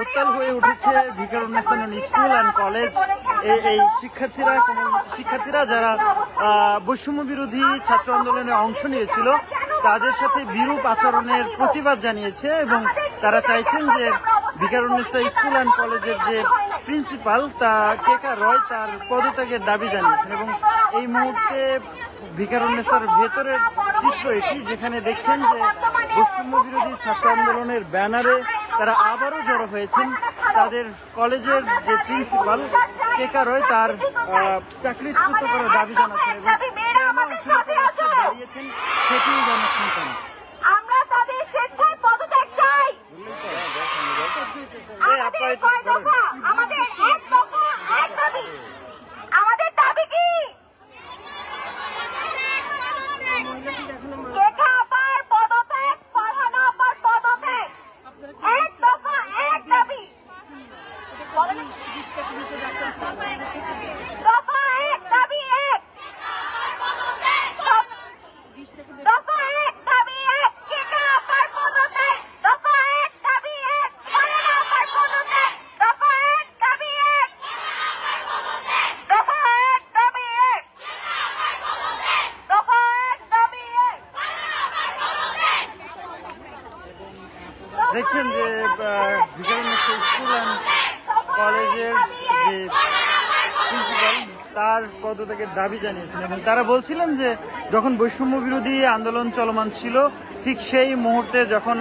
উত্তাল হয়ে উঠেছে ভিকারুন্নেসান স্কুল অ্যান্ড কলেজ এই- শিক্ষার্থীরা শিক্ষার্থীরা যারা বৈষম্য বিরোধী ছাত্র আন্দোলনে অংশ নিয়েছিল, তাদের সাথে বিরূপ আচরণের প্রতিবাদ জানিয়েছে এবং তারা চাইছেন যে ভিকারুন্নেসা স্কুল অ্যান্ড কলেজের যে প্রিন্সিপাল তা কেকা রয় তার পদত্যাগের দাবি জানিয়েছেন এবং এই মুহূর্তে ভিকারুন্নেসার ভেতরের চিত্র এটি, যেখানে দেখছেন যে বৈষম্য বিরোধী ছাত্র আন্দোলনের ব্যানারে তারা আবারও জড়ো হয়েছেন। তাদের কলেজের যে প্রিন্সিপাল কেকা রয় তার চাকরিচ্যুত করার দাবি জানাচ্ছেন এবং তারা দাঁড়িয়েছেন সেটিও জানাচ্ছেন কেন আমরা তাদের স্বেচ্ছায় পদত্যাগ চাই এই আপা আমাদের কয় দফা? আমাদের এক দফা এক দাবি আমাদের দাবি কি কেকা আপার পদত্যাগ ফারহানা আপার পদত্যাগ এক দফা এক দাবি দফা এক দাবি এক দফা এক দাবি এক কেকা আপার পদত্যাগ দফা এক দাবি এক ফারহানা আপার পদত্যাগ দফা এক দাবি এক দফা এক দাবি এক দফা এক দাবি এক দেখছেন যে ভিকারুন্নেসা স্কুল অ্যান্ড কলেজের যে প্রিন্সিপাল পদত্যাগের দাবি জানিয়েছেন এবং তারা বলছিলেন যে যখন বৈষম্য বিরোধী আন্দোলন চলমান ছিল, ঠিক সেই মুহূর্তে যখন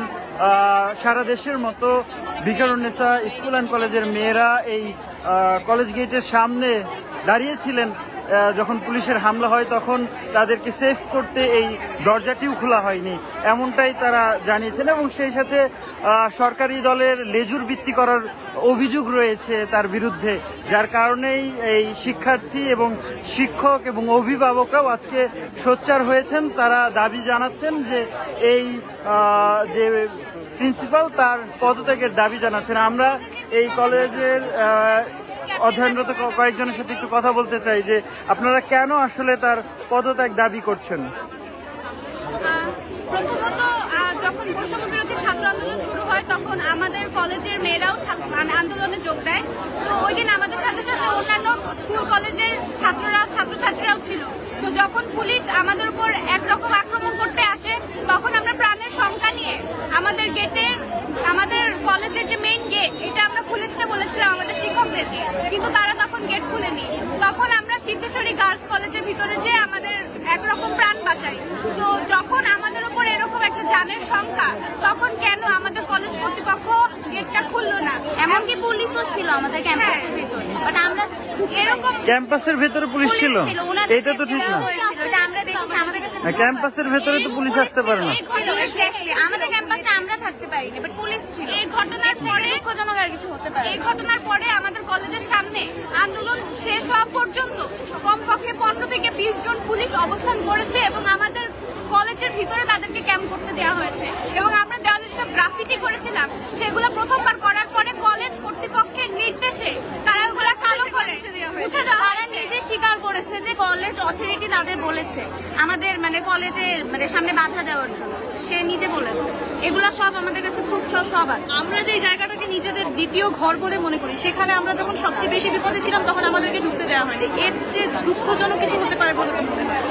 সারা দেশের মতো বিকারুন্নেসা স্কুল অ্যান্ড কলেজের মেয়েরা এই কলেজ গেটের সামনে দাঁড়িয়েছিলেন যখন পুলিশের হামলা হয় তখন তাদেরকে সেফ করতে এই দরজাটিও খোলা হয়নি। এমনটাই তারা জানিয়েছেন এবং সেই সাথে সরকারি দলের লেজুর ভিত্তি করার অভিযোগ রয়েছে তার বিরুদ্ধে, যার কারণেই এই শিক্ষার্থী এবং শিক্ষক এবং অভিভাবকরাও আজকে সোচ্চার হয়েছেন। তারা দাবি জানাচ্ছেন যে এই যে প্রিন্সিপাল তার পদত্যাগের দাবি জানাচ্ছেন। আমরা এই কলেজের অধ্যয়নরত কয়েকজনের সাথে একটু কথা বলতে চাই যে আপনারা কেন আসলে তার পদত্যাগ দাবি করছেন? যখন ছাত্র আন্দোলন শুরু হয়, তখন আমাদের কলেজের মেয়েরাও মানে আন্দোলনে যোগ দেয়। তো ওই দিন আমাদের সাথে সাথে অন্যান্য স্কুল কলেজের ছাত্ররা ছাত্রছাত্রীরাও ছিল। তো যখন পুলিশ আমাদের উপর একরকম আক্রমণ করতে আসে, তখন আমরা শঙ্কা নিয়ে আমাদের গেটের আমাদের কলেজের যে মেইন গেট এটা আমরা খুলে দিতে বলেছিলাম আমাদের শিক্ষকদেরকে কিন্তু তারা তখন গেট খুলেনি। তখন আমরা সিদ্ধেশ্বরী গার্লস কলেজের ভিতরে যে আমাদের একরকম প্রাণ বাঁচাই। তো যখন আমাদের উপর এরকম একটা জানের সংখ্যা তখন কেন আমাদের কলেজ কর্তৃপক্ষ গেটটা খুললো না? এমনকি পুলিশও ছিল আমাদের ক্যাম্পাসের ভিতরে। বাট আমরা এরকম ক্যাম্পাসের ভেতরে পুলিশ ছিল? ছিল এটা তো ঠিক না। ক্যাম্পাসের ভেতরে তো পুলিশ আসতে পারে না। আমাদের ক্যাম্পাসে আমরা থাকতে পারি না বাট পুলিশ ছিল। এই ঘটনার পরে দুঃখজনক আর কিছু হতে পারে এই ঘটনার পরে আমাদের কলেজের সামনে আন্দোলন শেষ হওয়া পর্যন্ত কমপক্ষে পনেরো থেকে বিশ জন পুলিশ অবস্থান করেছে এবং আমাদের কলেজের ভিতরে তাদেরকে ক্যাম্প করতে দেওয়া হয়েছে। এবং আমরা দেওয়ালে সব গ্রাফিতি করেছিলাম সেগুলো প্রথমবার করার পরে কলেজ কর্তৃপক্ষের নির্দেশে তারা ওগুলো কালো করে মুছে তারা নিজে স্বীকার করেছে যে কলেজ অথরিটি তাদের বলেছে আমাদের মানে কলেজে মানে সামনে বাধা দেওয়ার জন্য। সে নিজে বলেছে। এগুলো সব আমাদের কাছে প্রুফ সব আছে। আমরা যে জায়গাটাকে নিজেদের দ্বিতীয় ঘর বলে মনে করি সেখানে আমরা যখন সবচেয়ে বেশি বিপদে ছিলাম তখন আমাদেরকে ঢুকতে দেওয়া হয়নি। এর যে দুঃখজনক কিছু হতে পারে বলে মনে হয়।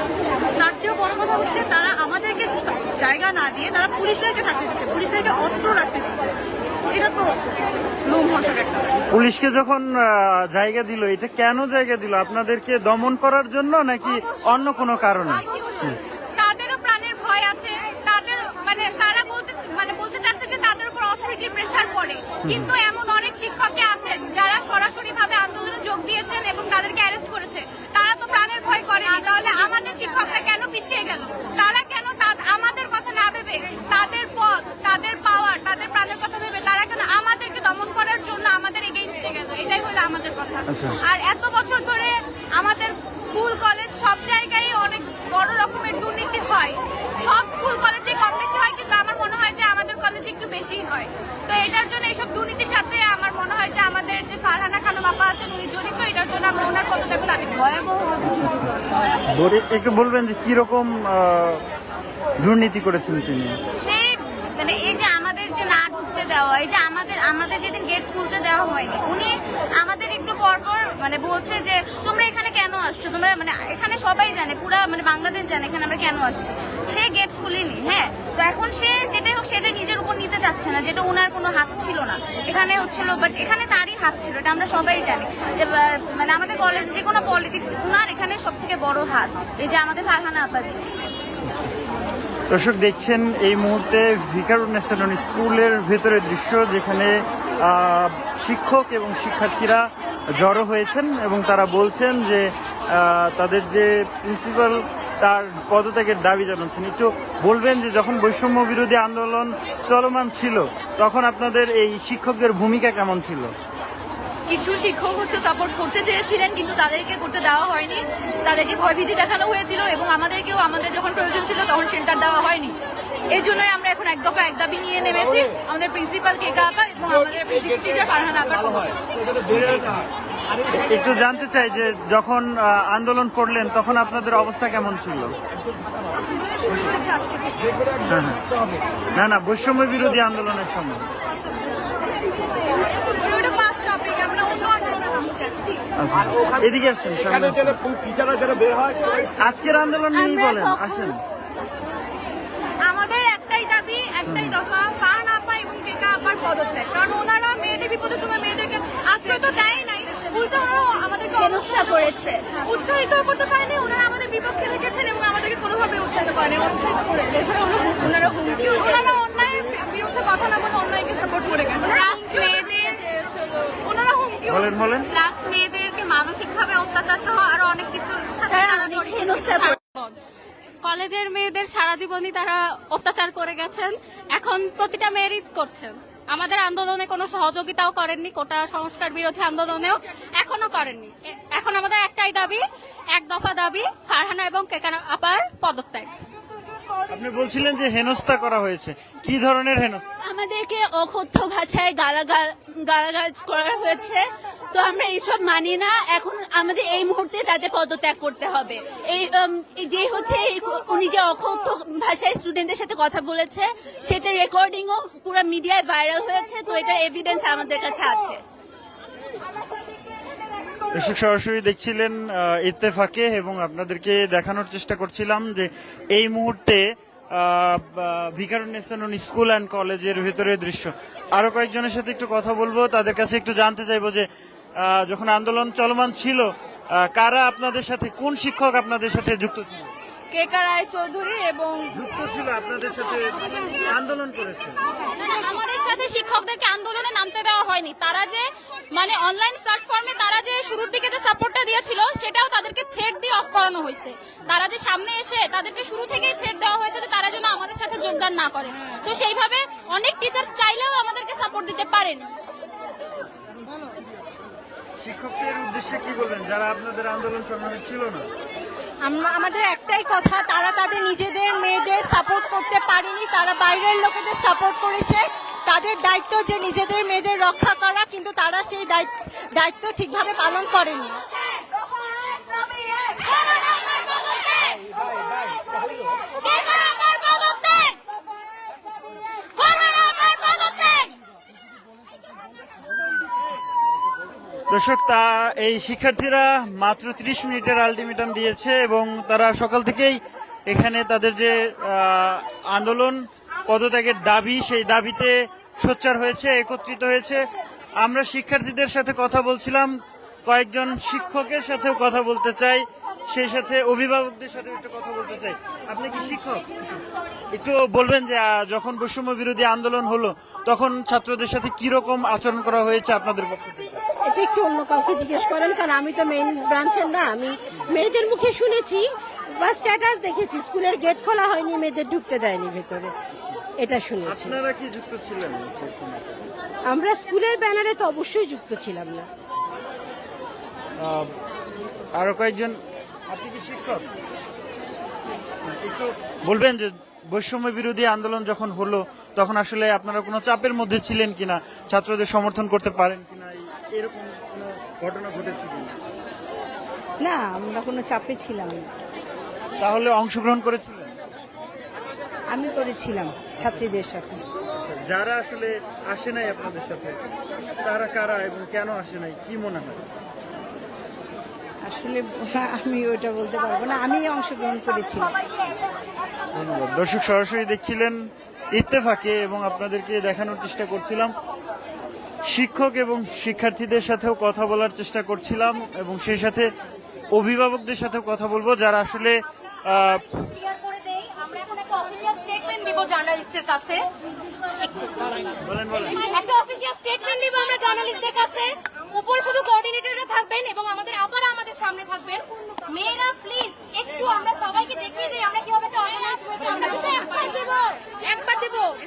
তার চেয়েও বড় কথা হচ্ছে তারা আমাদেরকে জায়গা না দিয়ে তারা পুলিশদেরকে থাকতে দিচ্ছে পুলিশদেরকে অস্ত্র রাখতে দিচ্ছে। এটা তো। পুলিশকে যখন জায়গা দিল এটা কেন জায়গা দিল? আপনাদেরকে দমন করার জন্য নাকি অন্য কোনো কারণে? তাদেরও প্রাণের ভয় আছে তাদের মানে তারা বলতে মানে বলতে চাচ্ছে যে তাদের উপর অথরিটির প্রেশার পড়ে। কিন্তু এমন অনেক শিক্ষকই আছেন যারা সরাসরি ভাবে আন্দোলনে যোগ দিয়েছেন এবং তাদেরকে অ্যারেস্ট করেছে তারা তো প্রাণের ভয় করেনি তাহলে আমাদের শিক্ষকরা কেন পিছিয়ে গেল। তারা কেন তা- আমাদের কথা না ভেবে তাদের পথ তাদের পাওয়ার তাদের প্রাণের কথা ভেবে তারা কেন আমাদেরকে দমন করার জন্য আমাদের এগেইনস্টে গেল? এটাই হলো আমাদের কথা। আচ্ছা। আর এত বছর ধরে আমাদের স্কুল কলেজ সব জায়গায় অনেক বড় রকমের দুর্নীতি হয়। সব স্কুল কলেজে কম বেশি হয় কিন্তু আমার মনে হয় যে আমাদের কলেজে একটু বেশি হয়। তো এটার জন্য এইসব দুর্নীতির সাথে আমার মনে হয় যে আমাদের যে ফারহানা খানম আপা আছেন উনি জড়িত এটার জন্য আমরা ওনার পদত্যাগ দাবি করছি। বলে- একটু বলবেন যে কীরকম দুর্নীতি করেছেন তিনি? মানে এই যে আমাদের যে না ঢুকতে দেওয়া, এই যে আমাদের আমাদের যেদিন গেট খুলতে দেওয়া হয়নি, উনি আমাদের একটু পর পর মানে বলছে যে, তোমরা এখানে কেন আসছো? তোমরা মানে এখানে সবাই জানে, পুরা মানে বাংলাদেশ জানে এখানে আমরা কেন আসছি? সে গেট খুলেনি হ্যাঁ। তো এখন সে যেটাই হোক, সেটা নিজের উপর নিতে চাচ্ছে না, যেটা ওনার কোনো হাত ছিল না। এখানে হচ্ছিল বাট এখানে তারই হাত ছিল, এটা আমরা সবাই জানি। মানে আমাদের কলেজ যে কোনো পলিটিক্স ওনার এখানে সব থেকে বড় হাত, এই যে আমাদের ফারহানা আপাজি। দর্শক দেখছেন এই মুহূর্তে ভিকারুন্নেসন স্কুলের ভেতরের দৃশ্য, যেখানে শিক্ষক এবং শিক্ষার্থীরা জড়ো হয়েছেন এবং তারা বলছেন যে তাদের যে প্রিন্সিপাল তার পদত্যাগের দাবি জানাচ্ছেন। একটু বলবেন যে, যখন বৈষম্য বিরোধী আন্দোলন চলমান ছিল, তখন আপনাদের এই শিক্ষকদের ভূমিকা কেমন ছিল? কিছু শিক্ষক হচ্ছে সাপোর্ট করতে চেয়েছিলেন কিন্তু তাদেরকে করতে দেওয়া হয়নি। তাদেরকে ভয়ভীতি দেখানো হয়েছিল এবং আমাদেরকেও আমাদের যখন প্রয়োজন ছিল তখন শেল্টার দেওয়া হয়নি। এর জন্যই আমরা এখন এক দফা এক দাবি নিয়ে নেমেছি। আমাদের প্রিন্সিপাল কেকা আপা এবং আমাদের ফিজিক্স টিচার ফারহান আপার একটু জানতে চাই যে যখন আন্দোলন করলেন তখন আপনাদের অবস্থা কেমন ছিল? হ্যাঁ, হ্যাঁ। না না বৈষম্য বিরোধী আন্দোলনের সময় ওটা পাঁচ টপিক আমরা অন্য আন্দোলনে নামছি আচ্ছা। এদিকে আসেন এখানে যারা টিচাররা যারা বের হয় আজকের আন্দোলন নিয়েই বলেন আসেন। আমাদের একটাই দাবি একটাই দফা ফারহান আপা এবং কেকা আপার পদত্যাগ। কারণ ওনারা মেয়েদের বিপদের সময় মেয়েদেরকে আশ্রয় তো দেয় নাই উল্টো আমাদেরকে অবস্থা করেছে? উৎসাহিত করতে পারেনি ওনারা আমাদের বিপক্ষে থেকেছেন এবং আমাদেরকে কোনোভাবে উৎসাহিত করেনি উৎসাহিত করেছে এছাড়া ওনারা- ওনারা হুমকি ওনারা অন্যায়ের বিরুদ্ধে কথা না বলে অন্যায়কে সাপোর্ট করে গেছে ওনারা হুমকি বলেন বলেন। মানসিকভাবে সহ আরও অনেক কিছু কলেজের মেয়েদের সারা জীবনই তারা অত্যাচার করে গেছেন। এখন প্রতিটা মেয়েরই করছেন। আমাদের আন্দোলনে কোনো সহযোগিতাও করেননি কোটা সংস্কার বিরোধী আন্দোলনেও এখনও করেননি। এখন আমাদের একটাই দাবি এক দফা দাবি ফারহানা এবং কেকার আপার পদত্যাগ। আপনি বলছিলেন যে হেনস্থা করা হয়েছে। কি ধরনের হেনস্থা? আমাদেরকে অকথ্য ভাষায় গালাগাল গালাগাল করা হয়েছে। তো আমরা এইসব মানি না। এখন আমাদের এই মুহূর্তে তাদের পদত্যাগ করতে হবে। এই যে হচ্ছে উনি যে অকথ্য ভাষায় স্টুডেন্টদের সাথে কথা বলেছে, সেটা রেকর্ডিংও পুরো মিডিয়ায় ভাইরাল হয়েছে, তো এটা এভিডেন্স আমাদের কাছে আছে। দর্শক সরাসরি দেখছিলেন ইত্তেফাকে এবং আপনাদেরকে দেখানোর চেষ্টা করছিলাম যে এই মুহূর্তে ভিকারুন্নেসন স্কুল অ্যান্ড কলেজের ভেতরের দৃশ্য। আরও কয়েকজনের সাথে একটু কথা বলব, তাদের কাছে একটু জানতে চাইব যে যখন আন্দোলন চলমান ছিল কারা আপনাদের সাথে কোন শিক্ষক আপনাদের সাথে যুক্ত ছিল? কেকা রায় চৌধুরী এবং যুক্ত ছিল আপনাদের সাথে আন্দোলন করেছে? আমাদের সাথে শিক্ষকদেরকে আন্দোলনে নামতে দেওয়া হয়নি। তারা যে মানে অনলাইন প্ল্যাটফর্মে তারা যে শুরুর দিকে যে সাপোর্টটা দিয়েছিল সেটাও তাদেরকে থ্রেড দিয়ে অফ করানো হয়েছে। তারা যে সামনে এসে তাদেরকে শুরু থেকেই থ্রেড দেওয়া হয়েছে যে তারা যেন আমাদের সাথে যোগদান না করে। তো সেইভাবে অনেক টিচার চাইলেও আমাদেরকে সাপোর্ট দিতে পারেনি। শিক্ষকদের উদ্দেশ্যে কি বলবেন যারা আপনাদের আন্দোলন সংগ্রামে ছিল না আমাদের একটাই কথা তারা তাদের নিজেদের মেয়েদের সাপোর্ট করতে পারেনি তারা বাইরের লোকেদের সাপোর্ট করেছে তাদের দায়িত্ব যে নিজেদের মেয়েদের রক্ষা করা কিন্তু তারা সেই দায়িত্ব- দায়িত্ব ঠিকভাবে পালন করেনি দর্শক, তা এই শিক্ষার্থীরা মাত্র 30 মিনিটের আলটিমেটাম দিয়েছে এবং তারা সকাল থেকেই এখানে তাদের যে আন্দোলন, পদত্যাগের দাবি, সেই দাবিতে সোচ্চার হয়েছে, একত্রিত হয়েছে। আমরা শিক্ষার্থীদের সাথে কথা বলছিলাম, কয়েকজন শিক্ষকের সাথেও কথা বলতে চাই, সেই সাথে অভিভাবকদের সাথে একটু কথা বলতে চাই। আপনি কি শিক্ষক? একটু বলবেন যে যখন বৈষম্য বিরোধী আন্দোলন হলো, তখন ছাত্রদের সাথে কি রকম আচরণ করা হয়েছে আপনাদের পক্ষ থেকে? এটা একটু অন্য কাউকে জিজ্ঞেস করেন কারণ আমি তো মেইন ব্রাঞ্চের না আমি মেয়েদের মুখে শুনেছি বা স্ট্যাটাস দেখেছি স্কুলের গেট খোলা হয়নি মেয়েদের ঢুকতে দেয়নি ভেতরে এটা শুনেছি। আপনারা কি যুক্ত ছিলেন আমরা স্কুলের ব্যানারে তো অবশ্যই যুক্ত ছিলাম না। আহ, আরও কয়েকজন আপনি কি শিক্ষক? বলবেন যে বৈষম্য বিরোধী আন্দোলন যখন হলো তখন আসলে আপনারা কোনো চাপের মধ্যে ছিলেন কিনা? ছাত্রদের সমর্থন করতে পারেন কিনা? এরকম কোনো ঘটনা ঘটেছে কিনা না আমরা কোনো চাপে ছিলাম না। তাহলে অংশগ্রহণ করেছিলেন? আমি করেছিলাম ছাত্রীদের সাথে। যারা আসলে আসে নাই আপনাদের সাথে তারা কারা এবং কেন আসে নাই? কি মনে হয়? আসলে আমি ওইটা বলতে পারব না আমি অংশগ্রহণ করেছিলাম। ধন্যবাদ। দর্শক সরাসরি দেখছিলেন ইত্তেফাকে এবং আপনাদেরকে দেখানোর চেষ্টা করছিলাম। শিক্ষক এবং শিক্ষার্থীদের সাথেও কথা বলার চেষ্টা করছিলাম এবং সেই সাথে অভিভাবকদের সাথেও কথা বলব, যারা আসলে দিব থাকবেন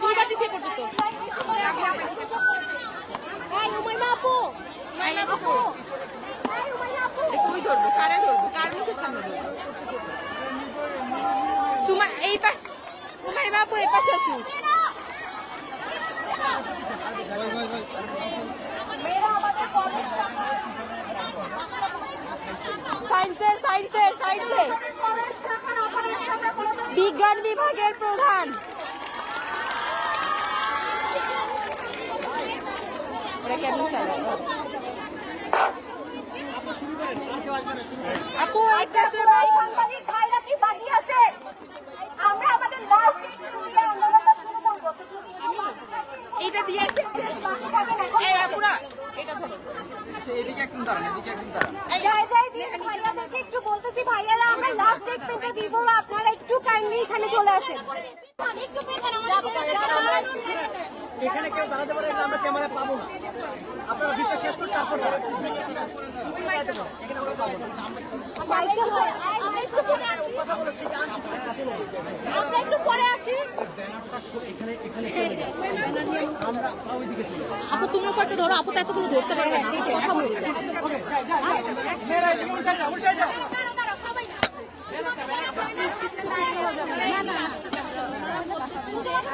দুইবার দিছি পর্যন্ত। এই উমাইমা আপু উমাইমা আপু এই উমাইমা আপু কই ধরবো কারে ধরবো? কার মুখের সামনে ধরবো? সুমা এই পাশ উমাই বাবু এই পাশে আসুন। সায়েন্সের সায়েন্সের সায়েন্সের বিজ্ঞান বিভাগের প্রধান। কেমন আপু একটা ভাই সাংবাদিক ভাইরা কি বাকি আছে? আমরা আমাদের লাস্ট জুলাই আন্দোলনটা শুরু করব। এইটা দিয়ে এই আপুরা এটা ধরো। জয় জয় দিন ভাইয়াদেরকে একটু বলতেছি ভাইয়ারা আমরা লাস্ট স্টেটমেন্টটা দিব আপনারা একটু কাইন্ডলি এখানে চলে আসেন। এখানে কেউ দাঁড়াতে পারে আমরা ক্যামেরা পাবো না। আপনারা ভিতরে শেষ করে তারপর দাঁড়ান। সাইকেল হয় আমরা একটু পরে আসি আমরা একটু পরে আসি আপু তুমি কয়েকটা ধরো আপু তো এতগুলো ধরতে পারবে না সেই কথা দাঁড়াও, সবাই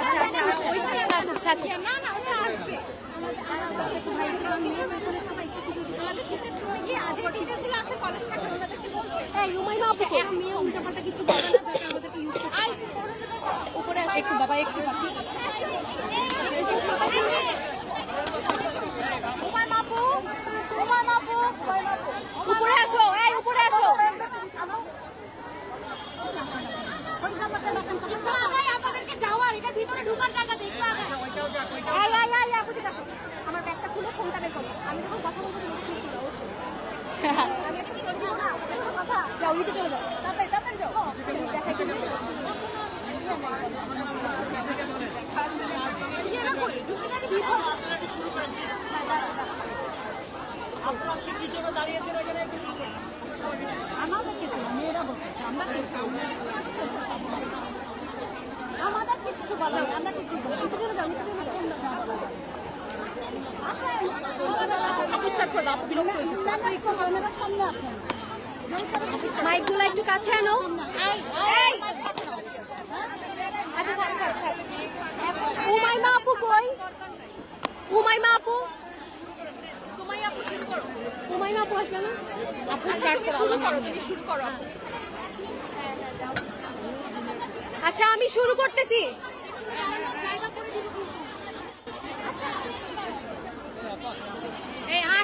আচ্ছা আচ্ছা ওইখানে থাকুক থাকুক না না ওটা আসবে এই উমাইমা আপু কো মেয়ে উল্টাপাল্টা কিছু বলে না তাকে আমাদেরকে ইউজ করতে উপরে আসে একটু বাবা একটু উমাইমা আপু উমাইমা আপু উপরে আসো এই উপরে আসো একটু আগাই আপনাদেরকে যাওয়ার এটা ভিতরে ঢোকার জায়গা দেখতে আগাই এই এই এই আপু যেটা আমার ব্যাগটা খুলে ফোনটা বের করো আমি যখন কথা বলব তুমি শুনতে হবে অবশ্যই। আমি একটা টিকিট দিব না একটা কথা যাও নিচে চলে যাও। তাড়াতাড়ি তাড়াতাড়ি যাও। দেখাই দিই আমাদের কিছু না মেয়েরা বলতেছে আমরা কিছু আমাদের কিছু বলা আমরা কিছু বলি নিচে চলে মাইকগুলো একটু কাছে আনো। আচ্ছা থাক থাক থাক। উমাইমা আপু কই? উমাইমা আপু? উমাইমা আপু শুরু করো উমাইমা আপু আসবে না আপু স্টার্ট করো তুমি শুরু করো। আচ্ছা আমি শুরু করতেছি এই আসো মাইকটা নাও ওই মাইকটা নাও শেষে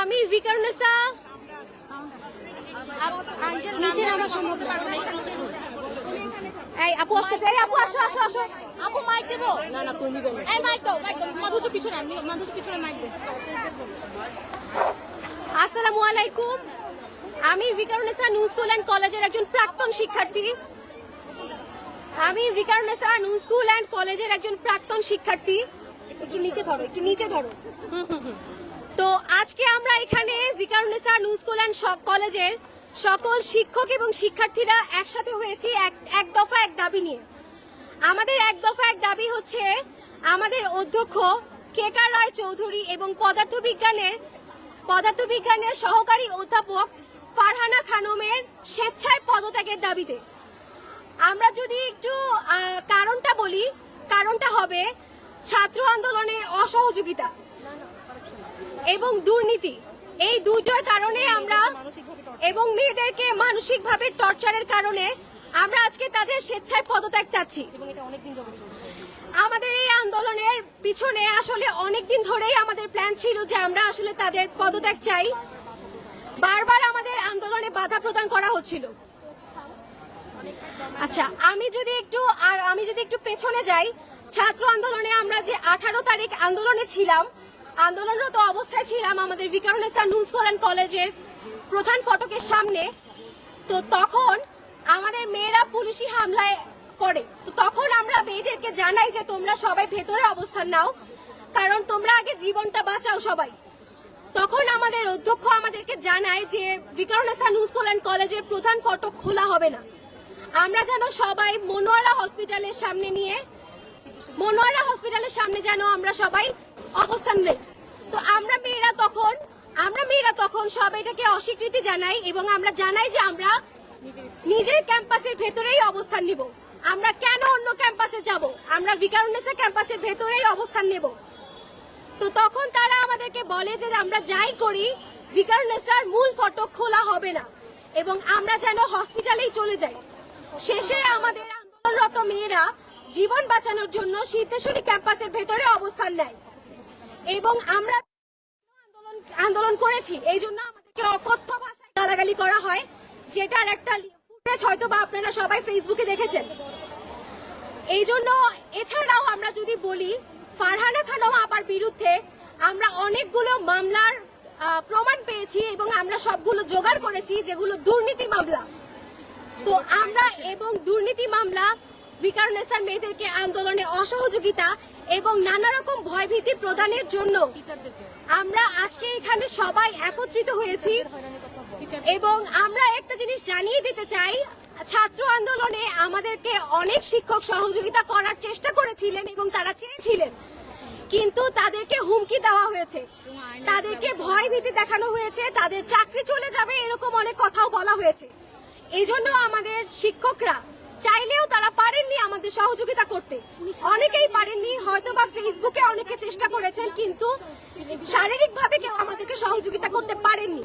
আমি বিকর্ণসা নিচে নামা সম্ভব এই আপু আসতেছে এই আপু আসো আসো আসো আপু মাইক দেবো না না তুমি বলো এই মাইক দাও মাইক দাও মাধু তো পিছনে আমি মাধু তো পিছনে মাইক দে আসসালামু আলাইকুম আমি বিকারুনেসা নিউ স্কুল অ্যান্ড কলেজের একজন প্রাক্তন শিক্ষার্থী আমি ভিকার মেসা নিউ স্কুল অ্যান্ড কলেজের একজন প্রাক্তন শিক্ষার্থী। একটু নিচে ধরো একটু নিচে ধরো। তো আজকে আমরা এখানে বিকারুনেসা নিউ স্কুল অ্যান্ড কলেজের সকল শিক্ষক এবং শিক্ষার্থীরা একসাথে হয়েছি এক এক দফা এক দাবি নিয়ে। আমাদের এক দফা এক দাবি হচ্ছে আমাদের অধ্যক্ষ কেকার রায় চৌধুরী এবং পদার্থবিজ্ঞানের পদার্থবিজ্ঞানের সহকারী অধ্যাপক ফারহানা খানমের স্বেচ্ছায় পদত্যাগের দাবিতে। আমরা যদি একটু কারণটা বলি কারণটা হবে ছাত্র আন্দোলনে অসহযোগিতা এবং দুর্নীতি। এই দুইটার কারণে আমরা এবং মেয়েদেরকে মানসিকভাবে টর্চারের কারণে আমরা আজকে তাদের স্বেচ্ছায় পদত্যাগ চাচ্ছি। আমাদের এই আন্দোলনের পিছনে আসলে অনেক দিন ধরেই আমাদের প্ল্যান ছিল যে আমরা আসলে তাদের পদত্যাগ চাই। বারবার আমাদের আন্দোলনে বাধা প্রদান করা হচ্ছিল। আচ্ছা আমি যদি একটু আমি যদি একটু পেছনে যাই, ছাত্র আন্দোলনে আমরা যে আঠারো তারিখ আন্দোলনে ছিলাম, আন্দোলনরত অবস্থায় ছিলাম আমাদের বিকারুনেসা নুন স্কুল কলেজের প্রধান ফটকের সামনে, তো তখন আমাদের মেয়েরা পুলিশি হামলায় পড়ে। তো তখন আমরা মেয়েদেরকে জানাই যে তোমরা সবাই ভেতরে অবস্থান নাও, কারণ তোমরা আগে জীবনটা বাঁচাও সবাই। তখন আমাদের অধ্যক্ষ আমাদেরকে জানায় যে বিকারুনেসা নুন স্কুল কলেজের প্রধান ফটক খোলা হবে না। আমরা যেন সবাই মনোয়ারা হসপিটালের সামনে নিয়ে, মনোয়ারা হসপিটালের সামনে যেন আমরা সবাই অবস্থান নেই। তো আমরা মেয়েরা তখন, আমরা মেয়েরা তখন সবাইটাকে অস্বীকৃতি জানাই এবং আমরা জানাই যে আমরা নিজের ক্যাম্পাসের ভেতরেই অবস্থান নিব। আমরা কেন অন্য ক্যাম্পাসে যাব? আমরা বিকারুনেসা ক্যাম্পাসের ভেতরেই অবস্থান নেব। তো তখন তারা আমাদেরকে বলে যে আমরা যাই করি বিকারুনেসার মূল ফটক খোলা হবে না এবং আমরা যেন হসপিটালেই চলে যাই। শেষে আমাদের আন্দোলনরত মেয়েরা জীবন বাঁচানোর জন্য সিদ্ধেশ্বরী ক্যাম্পাসের ভেতরে অবস্থান নেয়। এবং আমরা আন্দোলন আন্দোলন করেছি। এই জন্য আমাদেরকে অকথ্য ভাষায় গালাগালি করা হয়, যেটার একটা ফুটেজ হয়তো বা আপনারা সবাই ফেসবুকে দেখেছেন। এই জন্য এছাড়াও আমরা যদি বলি, ফারহানা খানম আপার বিরুদ্ধে আমরা অনেকগুলো মামলার প্রমাণ পেয়েছি এবং আমরা সবগুলো জোগাড় করেছি, যেগুলো দুর্নীতি মামলা। তো আমরা এবং দুর্নীতি মামলা বিকারনেসার মেয়েদেরকে আন্দোলনে অসহযোগিতা এবং নানা রকম ভয়ভীতি প্রদানের জন্য আমরা আজকে এখানে সবাই একত্রিত হয়েছি এবং আমরা একটা জিনিস জানিয়ে দিতে চাই ছাত্র আন্দোলনে আমাদেরকে অনেক শিক্ষক সহযোগিতা করার চেষ্টা করেছিলেন এবং তারা চেয়েছিলেন। কিন্তু তাদেরকে হুমকি দেওয়া হয়েছে। তাদেরকে ভয় ভীতি দেখানো হয়েছে তাদের চাকরি চলে যাবে এরকম অনেক কথাও বলা হয়েছে। এই জন্য আমাদের শিক্ষকরা চাইলেও তারা পারেননি আমাদের সহযোগিতা করতে। অনেকেই পারেননি হয়তো বা ফেসবুকে অনেকে চেষ্টা করেছেন, কিন্তু শারীরিক ভাবে কেউ আমাদেরকে সহযোগিতা করতে পারেননি।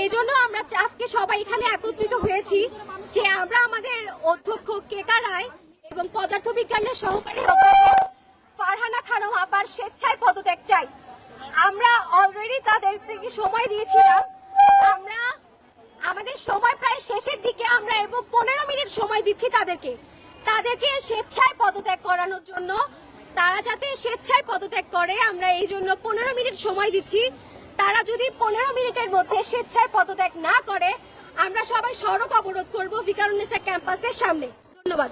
এই জন্য আমরা আজকে সবাই এখানে একত্রিত হয়েছি যে আমরা আমাদের অধ্যক্ষ কেকা রায় এবং পদার্থবিজ্ঞানের সহকারী ফারহানা খানম আপার স্বেচ্ছায় পদত্যাগ চাই। আমরা অলরেডি তাদের থেকে সময় দিয়েছিলাম। আমরা আমাদের সময় প্রায় শেষের দিকে আমরা এবং পনেরো মিনিট সময় দিচ্ছি তাদেরকে। তাদেরকে স্বেচ্ছায় পদত্যাগ করানোর জন্য। তারা যাতে স্বেচ্ছায় পদত্যাগ করে, আমরা এই জন্য পনেরো মিনিট সময় দিচ্ছি। তারা যদি পনেরো মিনিটের মধ্যে স্বেচ্ছায় পদত্যাগ না করে, আমরা সবাই সড়ক অবরোধ করব বিকারুন্নেসা ক্যাম্পাসের সামনে। ধন্যবাদ।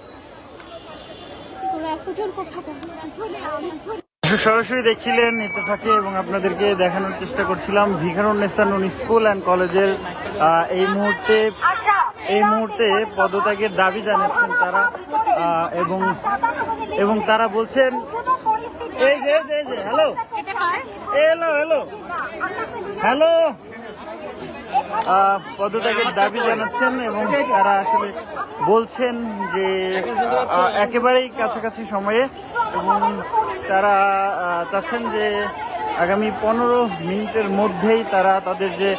তোরা এতজন কথা সরাসরি দেখছিলেন এতে থাকে এবং আপনাদেরকে দেখানোর চেষ্টা করছিলাম ভিকারুন্নেসা নুন স্কুল অ্যান্ড কলেজের এই মুহূর্তে এই মুহূর্তে পদত্যাগের দাবি জানাচ্ছেন তারা এবং এবং তারা বলছেন এই যে এই যে, হ্যালো হ্যালো হ্যালো হ্যালো পদত্যাগের দাবি জানাচ্ছেন এবং তারা আসলে বলছেন যে একেবারেই কাছাকাছি সময়ে এবং তারা চাচ্ছেন যে আগামী পনেরো মিনিটের মধ্যেই তারা তাদের যে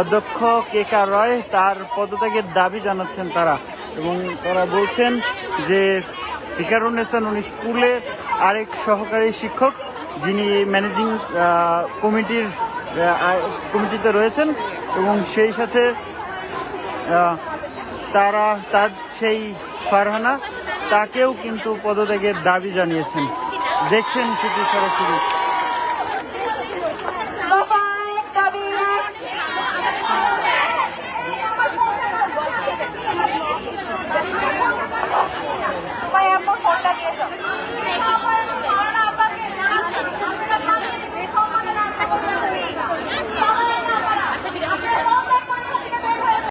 অধ্যক্ষ কে কা রয়, তার পদত্যাগের দাবি জানাচ্ছেন তারা। এবং তারা বলছেন যে ভিকারুন্নেসান উনি স্কুলে আরেক সহকারী শিক্ষক, যিনি ম্যানেজিং কমিটির কমিটিতে রয়েছেন। এবং সেই সাথে তারা, তার সেই ফারহানা তাকেও কিন্তু পদত্যাগের দাবি জানিয়েছেন। দেখছেন সেটি সরাসরি